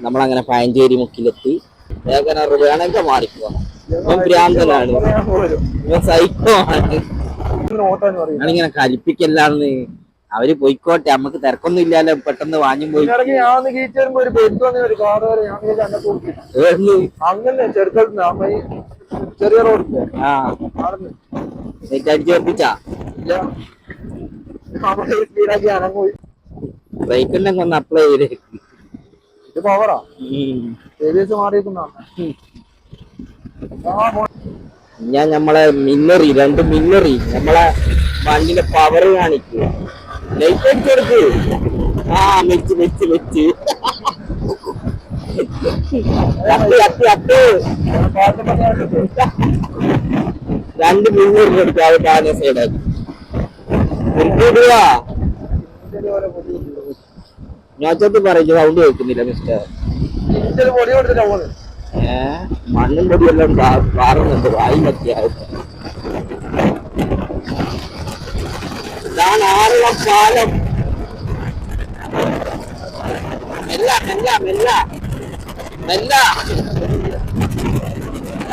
നമ്മളങ്ങനെ പയഞ്ചേരി മുക്കിലെത്തി. വേണമെങ്കിൽ മാറിക്കോ. ഇവൻ ഭ്രാന്തനാണ്. ഇവൻ സൈക്കോ ആണ്. ഓട്ടാന്ന് പറയും ഞാനിങ്ങനെ കലിപ്പിക്കല്ലാന്ന്. അവർ പോയിക്കോട്ടെ നമുക്ക് തിരക്കൊന്നും ഇല്ലാലോ പെട്ടെന്ന് വാങ്ങി പോയി. ചെറിയ റോഡില്ലേ? ആ. അടിച്ചു ഒന്ന് അപ്ലൈ ചെയ്ത്. ഇത് പവറാ. ഏകദേശം മാറിയിരിക്കുന്നതാണ്. ഞാൻ നമ്മളെ മിന്നറി രണ്ട് മിന്നറി നമ്മളെ വണ്ടിന്റെ പവർ കാണിക്കുക ലൈറ്റ് അടിച്ചു കൊടുക്ക്. ആ ഞാൻ പാട്ട് പറയാറുണ്ട് രണ്ട് മിന്നറി എടുക്കുക അത് താഴെ സൈഡാക്കി ഇടുക റൗണ്ട് പറയും സൗണ്ട് കേൾക്കുന്നില്ല മിസ്റ്റർ ഏ? മണ്ണും പൊടിയെല്ലാം പാറുന്നുണ്ട് വായി മത്തിയായിട്ട് ഇതാണ് ആറുള്ള പാലം മെല്ല മെല്ല മെല്ല. മെല്ല.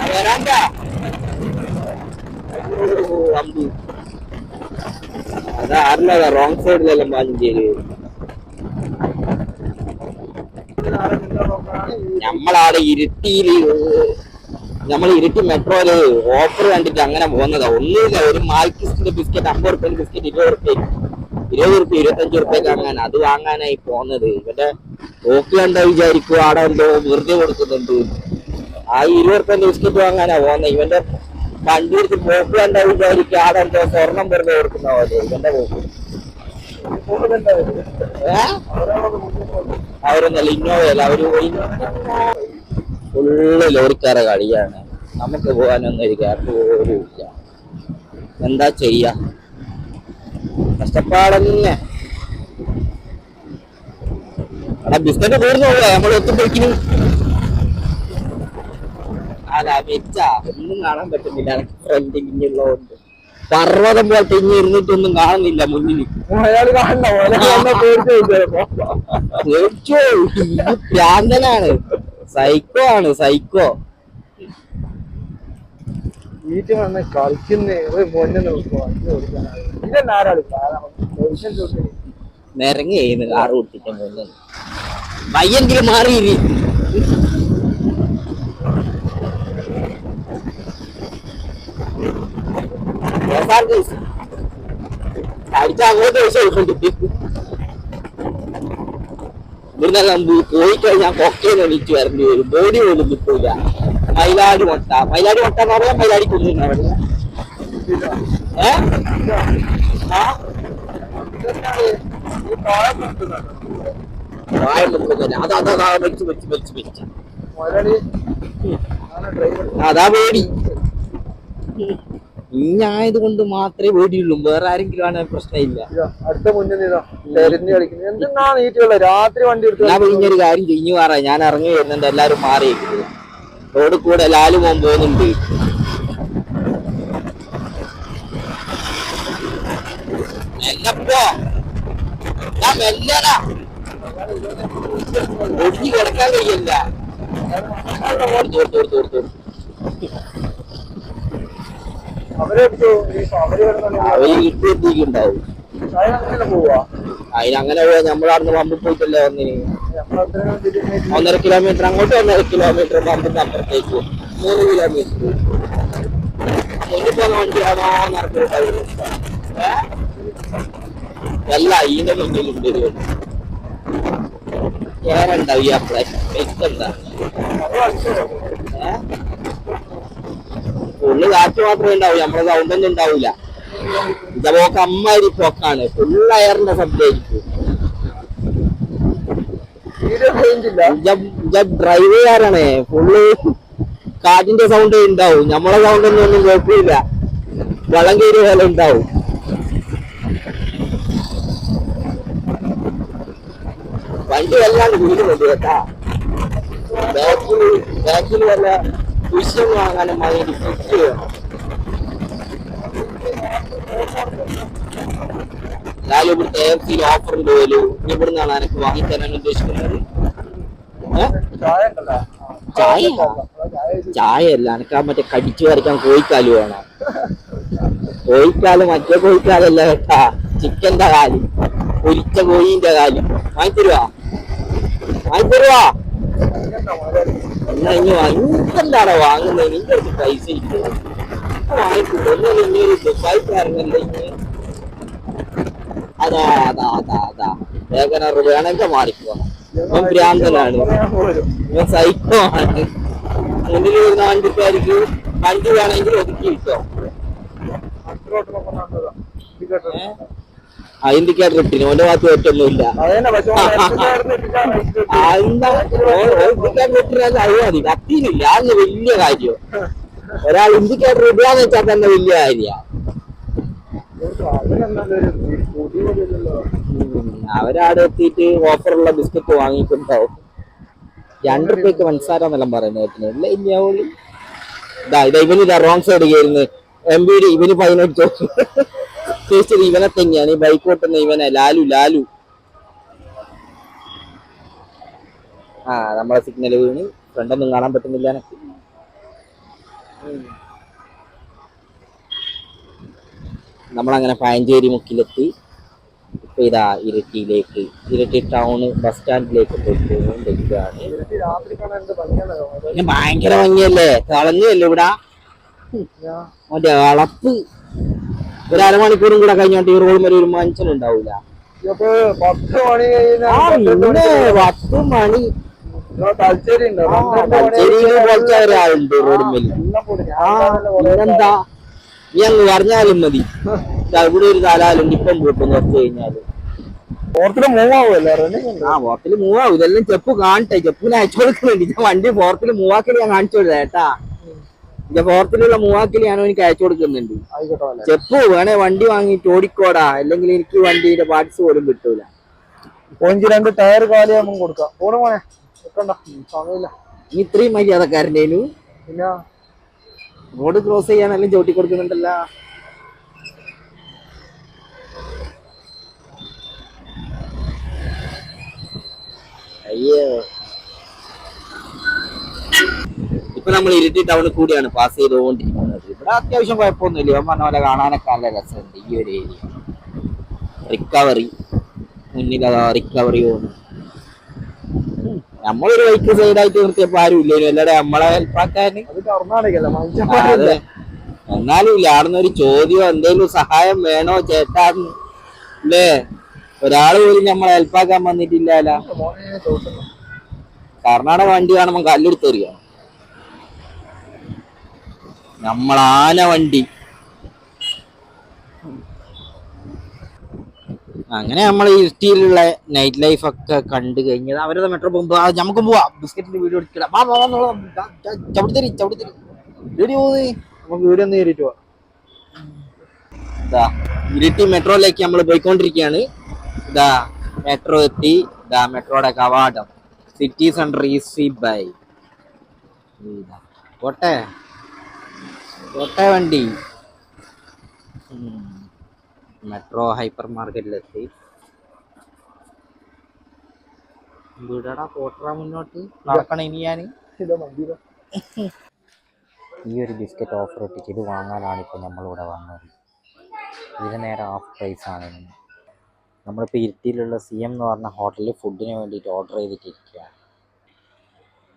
വരാണ്ട അത് ആറില്ല റോങ് സൈഡിലെല്ലാം പാഞ്ചേരി നമ്മളാടെ ഇരുട്ടിയിൽ നമ്മൾ ഇരുട്ടി മെട്രോയിൽ ഓഫർ കണ്ടിട്ട് അങ്ങനെ പോകുന്നതാ. ഒന്നുമില്ല ഒരു മാൽക്കിസ്റ്റിന്റെ ബിസ്ക്കറ്റ് അമ്പത് റുപ്യ ബിസ്ക്കറ്റ് ഇരുപത് റുപ്യ ഇരുപത് റുപ്യ ഇരുപത്തഞ്ച് റുപ്യക്ക് വാങ്ങാൻ അത് വാങ്ങാനായി പോകുന്നത്. ഇവന്റെ ഓക്ക് കണ്ട വിചാരിക്കും ആടെ എന്തോ വെറുതെ കൊടുക്കുന്നുണ്ട്. ആ ഇരുപത് റുപ്യന്റെ ബിസ്ക്കറ്റ് വാങ്ങാനാ പോകുന്നത് ഇവന്റെ വണ്ടി എടുത്ത് പോക്ക് കണ്ട വിചാരിക്കും ആടെ എന്തോ സ്വർണം വെറുതെ കൊടുക്കുന്ന പോലെ. ഇവന്റെ പോക്ക്. ഏഹ് അവരൊന്നല്ല ഇന്നോവയല്ല അവർ ഫുള്ള് ലോറിക്കാരെ കളിയാണ് നമുക്ക് പോകാനൊന്നും ഒരു ഗ്യാപ്പ് പോലും എന്താ ചെയ്യ? കഷ്ടപ്പാടന്നെ. അവിടെ ബിസ്ക്കറ്റ് തീർന്നു നമ്മൾ ഒത്തുപോയിക്കിന്. അല്ല വെച്ച ഒന്നും കാണാൻ പറ്റുന്നില്ല. എനിക്ക് ഫ്രണ്ട് ഇങ്ങുള്ളതുകൊണ്ട് പർവതം പോലെ ഇനി ഇരുന്നിട്ടൊന്നും കാണുന്നില്ല മുന്നിൽ ഭ്രാന്തനാണ് സൈക്കോ ആണ് സൈക്കോ. വീട്ടിൽ വന്ന് കളിക്കുന്ന ഒരു പൊന്നെ നിരങ്ങി കാറ് മുന്നിൽ വയ്യെങ്കിലും മാറിയിരി. അങ്ങോട്ട് ഇവിടുന്നെല്ലാം പോയി കഴിഞ്ഞാൽ കൊക്കയിൽ എണീറ്റ് വരേണ്ടി വരും ബോഡി പോലും കിട്ടൂല മൈലാടി മുട്ട മൈലാടി മുട്ട എന്ന് പറയാൻ മൈലാടി കൊണ്ടുവരുന്ന അവിടെ ഏ അതാ വെച്ച് വെച്ച് വെച്ച് വെച്ച് അതാ പേടി ഇഞ്ഞായത് കൊണ്ട് മാത്രമേ പേടിയുള്ളൂ വേറെ ആരെങ്കിലും ആണ് പ്രശ്നമില്ല അടുത്ത മുന്നിൽ രാത്രി വണ്ടി എടുത്ത് ഞാൻ ഇഞ്ഞൊരു കാര്യം ചെയ്ഞ്ഞു മാറാ ഞാൻ ഇറങ്ങി വരുന്നുണ്ട് എല്ലാരും മാറി റോഡ് കൂടെ ലാലു മോൻ പോകുന്നുണ്ട്. ഞാൻ മെല്ലടാ. കിടക്കാൻ കഴിയില്ല. ഓർത്തു ഓർത്തു ഓർത്തു ഓർത്തു അവരെ അവർ കിട്ടിയെത്തിക്കുണ്ടാവും അതിനങ്ങനെ പോയാ നമ്മളവിടുന്ന് പമ്പിൽ പോയിട്ടല്ലേ വന്നിന് ഒന്നര കിലോമീറ്റർ അങ്ങോട്ട് ഒന്നര കിലോമീറ്റർ പമ്പിന്റെ അപ്പുറത്തേക്ക് മൂന്ന് കിലോമീറ്റർ. വണ്ടിയാണോ അല്ല ഈന്റെ മുന്നിലുണ്ട് ഏറെ ഉണ്ടാവും ഏറുണ്ടാവും ഈ അപ്ലൈ. എന്താ? ഫുള്ള് കാറ്റ് മാത്രമേ ഉണ്ടാവൂ. നമ്മളെ സൗണ്ട് ഒന്നും ഉണ്ടാവൂല. ഇത പോക്ക് അമ്മാതിരി പോക്കാണ്. ഫുള്ള് അയറിന്റെ ശബ്ദമായിരിക്കും ഇല്ല. ഡ്രൈവ് ചെയ്യാറാണ് ഫുള്ള് കാറ്റിന്റെ സൗണ്ട് ഉണ്ടാവും. നമ്മളെ സൗണ്ട് ഒന്നും ഒന്നും കേൾക്കില്ല വെള്ളം കയറിയ പോലെ ഉണ്ടാവും. വണ്ടി വല്ലാണ്ട് വീടുന്നുണ്ട് കേട്ടാ. ബാക്കിൽ ബാക്കിൽ വല്ല വാങ്ങാനും മതി ഫിറ്റ് വേണം എന്നാലും ഇവിടുത്തെ എയർ ഫീൽ ഓഫർ ഉണ്ട് പോലു ഇവിടുന്നാണ് എനിക്ക് വാങ്ങിത്തരാൻ ഉദ്ദേശിക്കുന്നത്? ചായ ചായ അല്ല എനിക്ക് ആ മറ്റേ കടിച്ചു വരയ്ക്കാൻ കോഴിക്കാൽ വേണം. കോഴിക്കാൽ മറ്റേ കോഴിക്കാലല്ല കേട്ടാ. ചിക്കന്റെ കാൽ പൊരിച്ച കോഴിന്റെ കാൽ. വാങ്ങിത്തരുവാ? വാങ്ങിത്തരുവാ? എന്നാ ഇനി വാങ്ങിക്കെന്താടാ വാങ്ങുന്നത് നിന്റെ അടുത്ത് പൈസ ഇല്ല വാങ്ങിക്കൂടെ എന്നാൽ ഇനി ഒരു ദുബായിക്കാരനല്ലേ ഇനി അതാ അതാ അതാ അതാ. വേഗനർ വേണമെങ്കിൽ മാറിക്കോ. ഇവൻ ഭ്രാന്തനാണ്. ഇവൻ സൈക്കോ ആണ് മുന്നിൽ വരുന്ന വണ്ടിക്കാർക്ക് വണ്ടി വേണമെങ്കിൽ ഒതുക്കി കിട്ടോ. ഇൻഡിക്കേറ്റർ ഇട്ടിന് ഓന്റെ ഭാഗത്ത് പറ്റൊന്നുമില്ല ഇൻഡിക്കേറ്റർ ഇട്ടില്ല അത് മതി. വലിയ കാര്യം. ഒരാൾ ഇൻഡിക്കേറ്റർ ഇടുകയെന്ന് വെച്ചാൽ തന്നെ വലിയ കാര്യ. അവരാടെ എത്തിയിട്ട് ഓഫറുള്ള ബിസ്ക്കറ്റ് വാങ്ങിയിട്ടുണ്ടാവും. രണ്ട് റുപ്യക്ക് മനസ്സാരാന്നെല്ലാം പറയുന്നത് കേട്ടിന്. ഇല്ല ഇതാ ഇതാ ഇവന് ഇതാ റോങ് സൈഡ് കയറുന്നു എം ബി ഡി ഇവന് പതിനെട്ട്. ചോദിച്ചത് ഇവനെ തന്നെയാണ്. ഈ ബൈക്ക് ഓട്ടുന്ന ഇവനെ ലാലു ലാലു. ആ നമ്മളെ സിഗ്നൽ വീണ്. ഫ്രണ്ടൊന്നും കാണാൻ പറ്റുന്നില്ല എനക്ക്. നമ്മളങ്ങനെ പയഞ്ചേരി മുക്കിലെത്തി. ഇപ്പൊ ഇതാ ഇരട്ടിയിലേക്ക് ഇരട്ടി ടൗണ് ബസ് സ്റ്റാൻഡിലേക്ക് പോയിക്കൊണ്ടിരിക്കുകയാണ്. ഭയങ്കര ഭംഗിയല്ലേ? തളഞ്ഞല്ലേ ഇവിടെ? അളപ്പ് ഒരു അരമണിക്കൂറും കൂടെ കഴിഞ്ഞോട്ട് ഈ റോഡ് വരെ ഒരു മനുഷ്യൻ ഉണ്ടാവില്ല പത്ത് മണി പിന്നെ പത്ത് റോഡ് പിന്നെന്താ? നീ അങ്ങ് പറഞ്ഞാലും മതി. അവിടെ ഇവിടെ ഒരു തലാലുണ്ട് ഇപ്പം കൂട്ടും കുറച്ച് കഴിഞ്ഞാൽ. ഓർത്തിൽ മൂവാവുമല്ലേ റണ്ണിങ് ആ ആ മൂവ് ആവും ഇതെല്ലാം ചെപ്പ് കാണട്ടെ ചെപ്പിന് അയച്ചു കൊടുക്കുന്നുണ്ട് വണ്ടി. ഓർത്തിൽ മൂവാക്കി ഞാൻ കാണിച്ചു കൊടുത്തേ ഏട്ടാ എന്റെ ഫോർത്തിലുള്ള മൂവാക്കിൽ ഞാൻ എനിക്ക് അയച്ചു കൊടുക്കുന്നുണ്ട്. ചെപ്പ് വേണേ വണ്ടി വാങ്ങിട്ട് ഓടിക്കോടാ. അല്ലെങ്കിൽ എനിക്ക് വണ്ടിയുടെ പാർട്സ് പോലും കിട്ടൂല. പോയിന്റ് രണ്ട് ടയർ കാലിയാകുമ്പോൾ കൊടുക്കാം. പോണു നിക്കണ്ട. സമയമില്ല. നീ ഇത്രയും മര്യാദക്കാരന്റെ പിന്നെ? റോഡ് ക്രോസ് ചെയ്യാനെല്ലാം ചവിട്ടി കൊടുക്കുന്നുണ്ടല്ലോ. അയ്യോ. ഇപ്പൊ നമ്മൾ ഇരിട്ടി ടൗണിൽ കൂടിയാണ് പാസ് ചെയ്തുകൊണ്ടിരിക്കുന്നത്. ഇവിടെ അത്യാവശ്യം കുഴപ്പമൊന്നുമില്ല. ഇവൻ പറഞ്ഞ പോലെ കാണാനൊക്കെ നല്ല രസമുണ്ട് ഈ ഒരു ഏരിയ റിക്കവറി മുന്നിൽ അതാ റിക്കവറി പോകുന്നു. നമ്മളൊരു ബൈക്ക് സൈഡായിട്ട് നിർത്തിയപ്പോ ആരും ഇല്ലല്ലോ അല്ലാതെ നമ്മളെ ഹെൽപ്പാക്കാന് എന്നാലും ഇല്ല. ആടുന്ന ഒരു ചോദ്യം എന്തെങ്കിലും സഹായം വേണോ ചേട്ടാന്ന്. അല്ലേ? ഒരാൾ പോലും നമ്മളെ ഹെൽപ്പാക്കാൻ വന്നിട്ടില്ല കർണാടക വണ്ടി കാണുമ്പോ കല്ലെടുത്തെറിയാം നമ്മളാന വണ്ടി അങ്ങനെ നമ്മൾ ഇരിട്ടിയിലുള്ള നൈറ്റ് ലൈഫ് ഒക്കെ കണ്ടു കഴിഞ്ഞത്. അവരുടെ മെട്രോ പോകുമ്പോ നമുക്ക് പോവാ. ബിസ്ക്കറ്റിന്റെ വീഡിയോ എടുക്കണം പോകുന്നേ നമുക്ക് മെട്രോയിലേക്ക് നമ്മൾ പോയിക്കൊണ്ടിരിക്കുകയാണ്. ഇതാ മെട്രോ എത്തി. ഇതാ മെട്രോയുടെ കവാടം. സിറ്റി സെന്റർ ഈസി ബൈ പോട്ടെ. പോട്ടെ വണ്ടി മെട്രോ ഹൈപ്പർ മാർക്കറ്റിലെത്തി വീടടാ പോട്ടറ മുന്നോട്ട്. നടക്കണം ഇനി ഞാൻ ഈ ഒരു ബിസ്ക്കറ്റ് ഓഫർ ഇട്ടിട്ട് ഇത് വാങ്ങാനാണ് ഇപ്പോൾ നമ്മളിവിടെ വന്നത്. ഇതിന് നേരെ ഹാഫ് പ്രൈസ് ആണ് ഇന്ന്. നമ്മളിപ്പോൾ ഇരുട്ടിയിലുള്ള സി എം എന്ന് പറഞ്ഞ ഹോട്ടലിൽ ഫുഡിന് വേണ്ടിയിട്ട് ഓർഡർ ചെയ്തിട്ടിരിക്കുകയാണ്.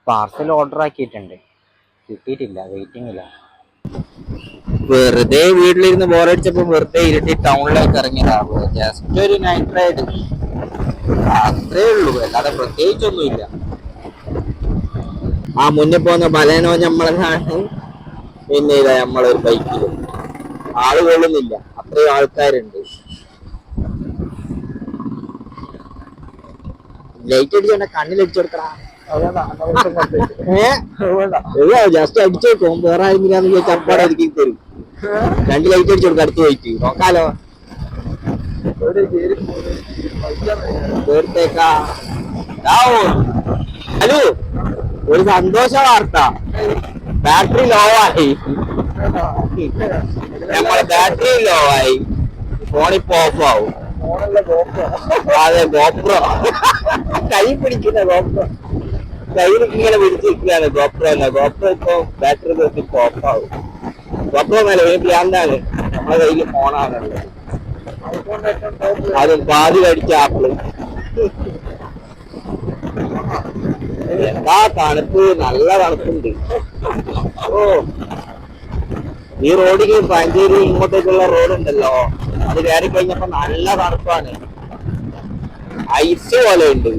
പാർസൽ ഓർഡർ ആക്കിയിട്ടുണ്ട്. കിട്ടിയിട്ടില്ല വെയിറ്റിംഗില്ല വെറുതെ വീട്ടിലിരുന്ന് ബോറടിച്ചപ്പോ വെറുതെ ഇരുട്ടി ടൗണിലേക്ക് ഇറങ്ങിയതാണ് ജസ്റ്റ് ഒരു നൈറ്റ് റൈഡ് അത്രേ ഉള്ളൂ. അല്ലാതെ പ്രത്യേകിച്ചൊന്നുമില്ല. ആ മുന്നേ പോകുന്ന ബലേനോ നമ്മളെന്നാണ് പിന്നെ ഇതാ നമ്മളൊരു ബൈക്കിൽ ആൾ കൊള്ളുന്നില്ല. അത്രയും ആൾക്കാരുണ്ട്. ലൈറ്റ് അടിച്ചോണ്ട കണ്ണിലടിച്ചു കൊടുക്കടാ. ജസ്റ്റ് അടിച്ചു നോക്കും വേറെ ആരെങ്കിലും അപ്പാടെ തരും. രണ്ട് ലൈറ്റ് അടിച്ചു കൊടുക്കും അടുത്ത് പോയിട്ട്. നോക്കാലോ. തീർത്തേക്കാ. ഹലോ ഒരു സന്തോഷ വാർത്ത. ബാറ്ററി ലോ ആയി. നമ്മളെ ബാറ്ററി ലോ ആയി. ഫോണിപ്പോ ഓഫ് ആവും. അതെ ഗോപ്രോ കൈ പിടിക്കുന്ന ഗോപ്രോ കയ്യിൽ ഇങ്ങനെ പിടിച്ചിരിക്കുകയാണ് ഗോപ്രോ അല്ല ഗോപ്രോ ഇപ്പൊ ബാറ്ററി തീർത്ത് ഓഫ് ഗോപ്രോ ഭ്രാന്താണ് നമ്മളെ കയ്യിൽ ഫോണാണ് അതും പാതി കടിച്ച ആപ്പിൾ എന്താ തണുപ്പ്? നല്ല തണുപ്പുണ്ട്. ഓ. ഈ റോഡിൽ പഞ്ചേരി ഇങ്ങോട്ടേക്കുള്ള റോഡ് ഉണ്ടല്ലോ. അത് കയറി കഴിഞ്ഞപ്പോ നല്ല തണുപ്പാണ്. ഐസ് പോലെ ഉണ്ട്.